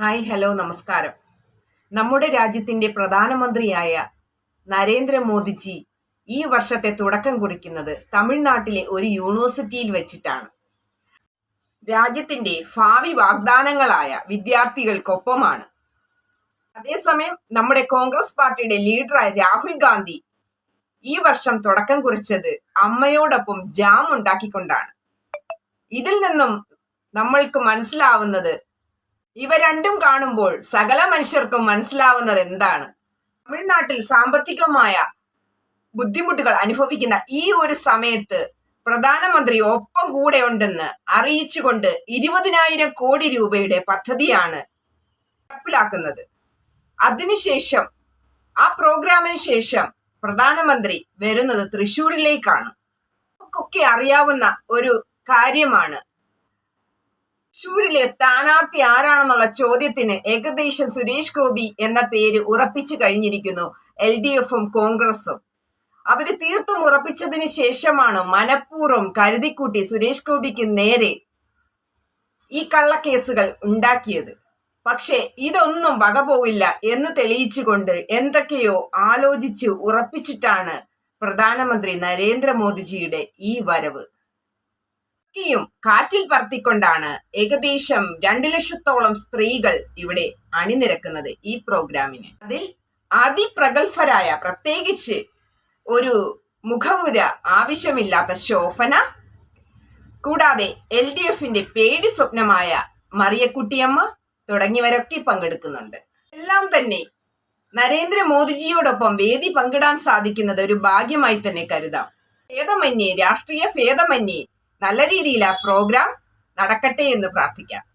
Hi hello നമസ്കാരം. നമ്മുടെ രാജ്യത്തിന്റെ പ്രധാനമന്ത്രിയായ നരേന്ദ്രമോദിജി ഈ വർഷത്തെ തുടക്കം കുറിക്കുന്നത് തമിഴ്നാട്ടിലെ ഒരു യൂണിവേഴ്സിറ്റിയിൽ വെച്ചിട്ടാണ്. രാജ്യത്തിന്റെ ഭാവി വാഗ്ദാനങ്ങളായ വിദ്യാർത്ഥികൾക്കൊപ്പമാണ്. അതേസമയം നമ്മുടെ കോൺഗ്രസ് പാർട്ടിയുടെ ലീഡറായ രാഹുൽ ഗാന്ധി ഈ വർഷം തുടക്കം കുറിച്ചത് അമ്മയോടൊപ്പം ജാം ഉണ്ടാക്കിക്കൊണ്ടാണ്. ഇതിൽ നിന്നും നമ്മൾക്ക് മനസ്സിലാവുന്നത് ഇവ രണ്ടും കാണുമ്പോൾ സകല മനുഷ്യർക്കും മനസ്സിലാവുന്നത് എന്താണ്? തമിഴ്നാട്ടിൽ സാമ്പത്തികമായ ബുദ്ധിമുട്ടുകൾ അനുഭവിക്കുന്ന ഈ ഒരു സമയത്ത് പ്രധാനമന്ത്രി ഒപ്പം കൂടെ ഉണ്ടെന്ന് അറിയിച്ചുകൊണ്ട് ഇരുപതിനായിരം കോടി രൂപയുടെ പദ്ധതിയാണ് നടപ്പിലാക്കുന്നത്. അതിനുശേഷം ആ പ്രോഗ്രാമിന് ശേഷം പ്രധാനമന്ത്രി വരുന്നത് തൃശൂരിലേക്കാണ് നമുക്കൊക്കെ അറിയാവുന്ന ഒരു കാര്യമാണ് തൃശ്ശൂരിലെ സ്ഥാനാർത്ഥി ആരാണെന്നുള്ള ചോദ്യത്തിന് ഏകദേശം സുരേഷ് ഗോപി എന്ന പേര് ഉറപ്പിച്ചു കഴിഞ്ഞിരിക്കുന്നു. എൽ ഡി എഫും കോൺഗ്രസും. അവർ തീർത്തും ഉറപ്പിച്ചതിന് ശേഷമാണ് മനഃപൂർവം കരുതിക്കൂട്ടി സുരേഷ് ഗോപിക്ക് നേരെ ഈ കള്ളക്കേസുകൾ ഉണ്ടാക്കിയത്. പക്ഷേ ഇതൊന്നും വകപോകില്ല എന്ന് തെളിയിച്ചുകൊണ്ട് എന്തൊക്കെയോ ആലോചിച്ച് ഉറപ്പിച്ചിട്ടാണ് പ്രധാനമന്ത്രി നരേന്ദ്രമോദിജിയുടെ ഈ വരവ്. യും കാറ്റിൽ പറത്തിക്കൊണ്ടാണ് ഏകദേശം രണ്ടു ലക്ഷത്തോളം സ്ത്രീകൾ ഇവിടെ അണിനിരക്കുന്നത് ഈ പ്രോഗ്രാമിന്. അതിൽ അതിപ്രഗത്ഭരായ പ്രത്യേകിച്ച് ഒരു മുഖവുര ആവശ്യമില്ലാത്ത ശോഭന കൂടാതെ എൽ ഡി എഫിന്റെ പേടി സ്വപ്നമായ മറിയക്കുട്ടിയമ്മ തുടങ്ങിയവരൊക്കെ പങ്കെടുക്കുന്നുണ്ട്. എല്ലാം തന്നെ നരേന്ദ്രമോദിജിയോടൊപ്പം വേദി പങ്കിടാൻ സാധിക്കുന്നത് ഒരു ഭാഗ്യമായി തന്നെ കരുതാം. ഭേദമന്യേ രാഷ്ട്രീയ ഭേദമന്യേ നല്ല രീതിയിൽ ആ പ്രോഗ്രാം നടക്കട്ടെ എന്ന് പ്രാർത്ഥിക്കാം.